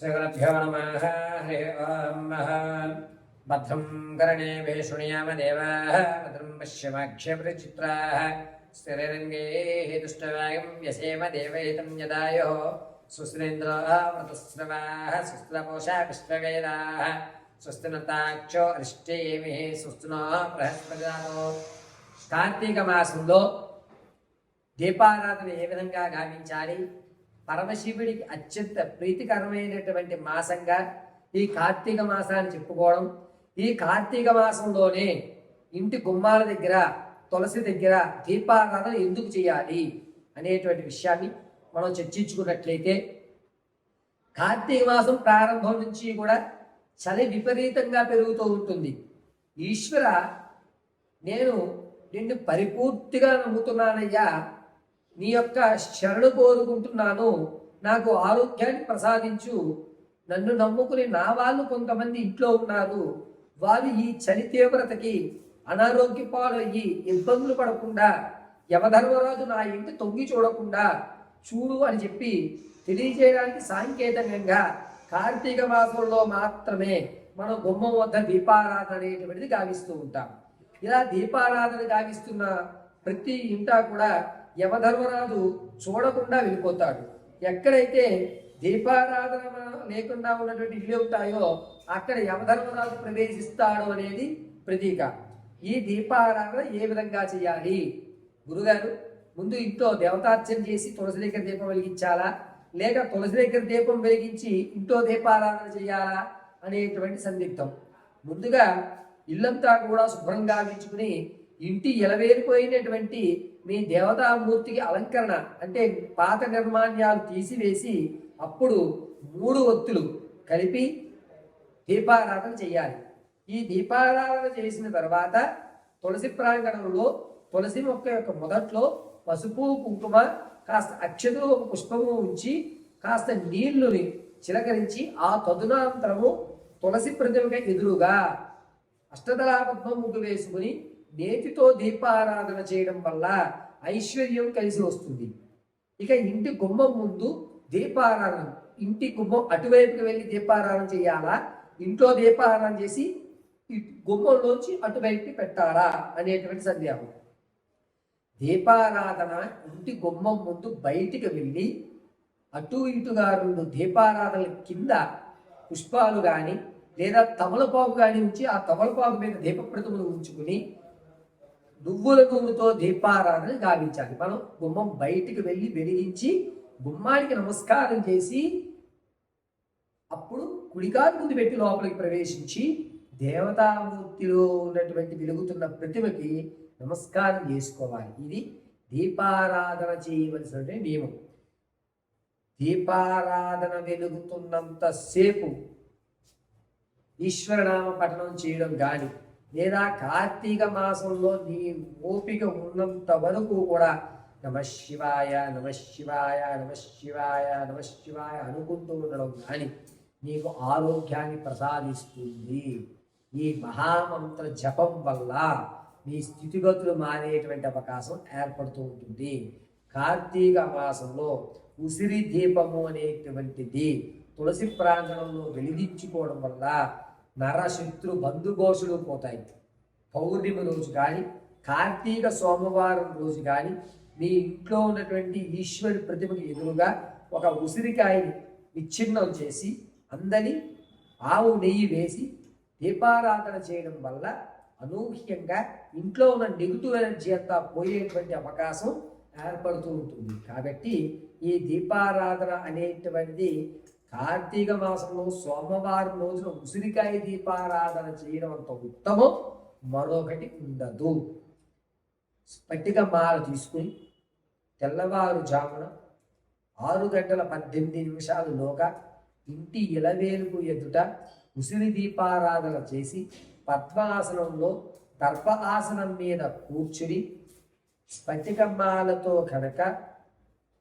श्रीगुरुभ्यो नमः हरिः ओम् भद्रं कर्णे वेशुणयाम देवाः भद्रं पश्यमाक्षभिचित्राः स्थिररङ्गैः दुष्टवायं यसेम देवहितं यदायुः सुस्रेन्द्रावृतस्रवाः सुस्त्रपोषा विश्ववेदाः స్వస్తినతాక్షో అరిష్టేమి స్వస్తినో బృహస్పతిదాతో కార్తీక మాసంలో దీపారాధన ఏ విధంగా గావించాలి పరమశివుడికి అత్యంత ప్రీతికరమైనటువంటి మాసంగా ఈ కార్తీక మాసాన్ని చెప్పుకోవడం. ఈ కార్తీక మాసంలోనే ఇంటి గుమ్మాల దగ్గర తులసి దగ్గర దీపారాధన ఎందుకు చేయాలి అనేటువంటి విషయాన్ని మనం చర్చించుకున్నట్లయితే కార్తీక మాసం ప్రారంభం నుంచి కూడా చలి విపరీతంగా పెరుగుతూ ఉంటుంది. ఈశ్వర నేను నిన్ను పరిపూర్తిగా నమ్ముతున్నానయ్యా. నీ యొక్క శరణు కోరుకుంటున్నాను. నాకు ఆరోగ్యాన్ని ప్రసాదించు. నన్ను నమ్ముకుని నా వాళ్ళు కొంతమంది ఇంట్లో ఉన్నారు. వారు ఈ చలి తీవ్రతకి అనారోగ్య పాలయ్యి ఇబ్బందులు పడకుండా యమధర్మరాజు నా ఇంటి తొంగి చూడకుండా చూడు అని చెప్పి తెలియజేయడానికి సాంకేతికంగా కార్తీక మాసంలో మాత్రమే మనం గుమ్మం వద్ద దీపారాధన అనేటువంటిది గావిస్తూ ఉంటాం. ఇలా దీపారాధన గావిస్తున్న ప్రతి ఇంటా కూడా యమధర్మరాజు చూడకుండా వెళ్ళిపోతాడు. ఎక్కడైతే దీపారాధన లేకుండా ఉన్నటువంటి ఇల్లు ఉంటాయో అక్కడ యమధర్మరాజు ప్రవేశిస్తాడు అనేది ప్రతీక. ఈ దీపారాధన ఏ విధంగా చేయాలి? గురుగారు ముందు ఇంట్లో దేవతార్చన చేసి తులసి దగ్గర దీపం వెలిగించాలా? లేక తులసి దగ్గర దీపం వెలిగించి ఇంట్లో దీపారాధన చేయాలా అనేటువంటి సందిగ్ధం. ముందుగా ఇల్లంతా కూడా శుభ్రంగా వించుకుని ఇంటి ఎలవేరిపోయినటువంటి మీ దేవతామూర్తికి అలంకరణ అంటే పాత నిర్మాణ్యాలు తీసివేసి అప్పుడు మూడు ఒత్తులు కలిపి దీపారాధన చేయాలి. ఈ దీపారాధన చేసిన తర్వాత తులసి ప్రాంగణంలో తులసి మొక్క యొక్క మొదట్లో పసుపు కుంకుమ కాస్త అక్షతలు ఒక పుష్పము ఉంచి కాస్త నీళ్ళుని చిలకరించి ఆ తదునంతరము తులసి ప్రతిమగా ఎదురుగా అష్టదళాపద్మం ముగ్గు వేసుకుని నేతితో దీపారాధన చేయడం వల్ల ఐశ్వర్యం కలిసి వస్తుంది. ఇక ఇంటి గుమ్మం ముందు దీపారాధన ఇంటి గుమ్మం అటువైపుకి వెళ్ళి దీపారాధన చేయాలా? ఇంట్లో దీపారాధన చేసి గుమ్మంలోంచి అటువైపుకి పెట్టాలా అనేటువంటి సందేహం. దీపారాధన ఇంటి గుమ్మం ముందు బయటికి వెళ్ళి అటు ఇటుగా రెండు దీపారాధనల కింద పుష్పాలు కానీ లేదా తమలపాకు కానీ ఉంచి ఆ తమలపాకు మీద దీపప్రతిమలు ఉంచుకుని నువ్వుల నువ్వుతో దీపారాధన గావించాలి. మనం గుమ్మం బయటికి వెళ్ళి వెలిగించి గుమ్మానికి నమస్కారం చేసి అప్పుడు కుడికాలు ముందు పెట్టి లోపలికి ప్రవేశించి దేవతామూర్తిలో ఉన్నటువంటి వెలుగుతున్న ప్రతిమకి నమస్కారం చేసుకోవాలి. ఇది దీపారాధన చేయవలసిన నియమం. దీపారాధన వెలుగుతున్నంతసేపు ఈశ్వరనామ పఠనం చేయడం కానీ లేదా కార్తీక మాసంలో నీ ఓపిక ఉన్నంత వరకు కూడా నమ శివాయ నమ శివాయ నమ శివాయ నమ శివాయ అనుకుంటూ ఉండడం కానీ నీకు ఆరోగ్యాన్ని ప్రసాదిస్తుంది. ఈ మహామంత్ర జపం వల్ల మీ స్థితిగతులు మారేటువంటి అవకాశం ఏర్పడుతూ ఉంటుంది. కార్తీక మాసంలో ఉసిరి దీపము అనేటువంటిది తులసి ప్రాంగణంలో వెలిగించుకోవడం వల్ల నరశత్రు బంధుఘోషులు పోతాయి. పౌర్ణమి రోజు కానీ కార్తీక సోమవారం రోజు కానీ మీ ఇంట్లో ఉన్నటువంటి ఈశ్వరు ప్రతిమకు ఎదురుగా ఒక ఉసిరికాయని విచ్ఛిన్నం చేసి అందని ఆవు నెయ్యి వేసి దీపారాధన చేయడం వల్ల అనూహ్యంగా ఇంట్లో ఉన్న నెగిటివ్ ఎనర్జీ అంతా పోయేటువంటి అవకాశం ఏర్పడుతూ ఉంటుంది. కాబట్టి ఈ దీపారాధన అనేటువంటిది కార్తీక మాసంలో సోమవారం రోజున ఉసిరికాయ దీపారాధన చేయడం అంత ఉత్తమం మరొకటి ఉండదు. స్ఫటిక మాల తీసుకుని తెల్లవారుజామున ఆరు గంటల పద్దెనిమిది నిమిషాలలోగా ఇంటి ఇలవేలుపు ఎదుట ఉసిరి దీపారాధన చేసి పద్మాసనంలో దర్భ ఆసనం మీద కూర్చుని స్ఫటికమాలతో కనుక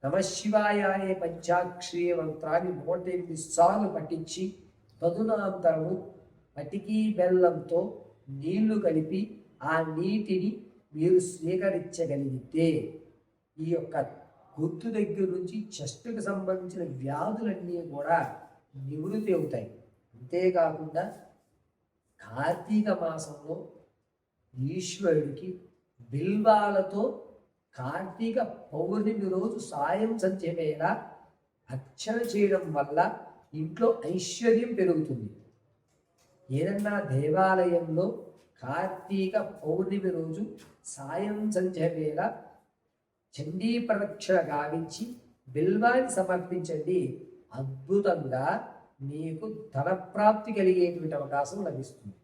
నమశివాయ అనే పంచాక్షరి మంత్రాన్ని నూట ఎనిమిది సార్లు పఠించి తదునాంతరము పటికీ బెల్లంతో నీళ్ళు కలిపి ఆ నీటిని మీరు స్వీకరించగలిగితే ఈ యొక్క గొంతు దగ్గర నుంచి చెస్టుకు సంబంధించిన వ్యాధులన్నీ కూడా నివృత్తి అవుతాయి. అంతేకాకుండా కార్తీక మాసంలో ఈశ్వరుడికి బిల్వాలతో కార్తీక పౌర్ణమి రోజు సాయం సంధ్య వేళ అర్చన చేయడం వల్ల ఇంట్లో ఐశ్వర్యం పెరుగుతుంది. ఏదన్నా దేవాలయంలో కార్తీక పౌర్ణమి రోజు సాయం సంధ్య వేళ చండీ ప్రదక్షిణ గావించి బిల్వాన్ని సమర్పించండి. అద్భుతంగా మీకు ధనప్రాప్తి కలిగేటువంటి అవకాశం లభిస్తుంది.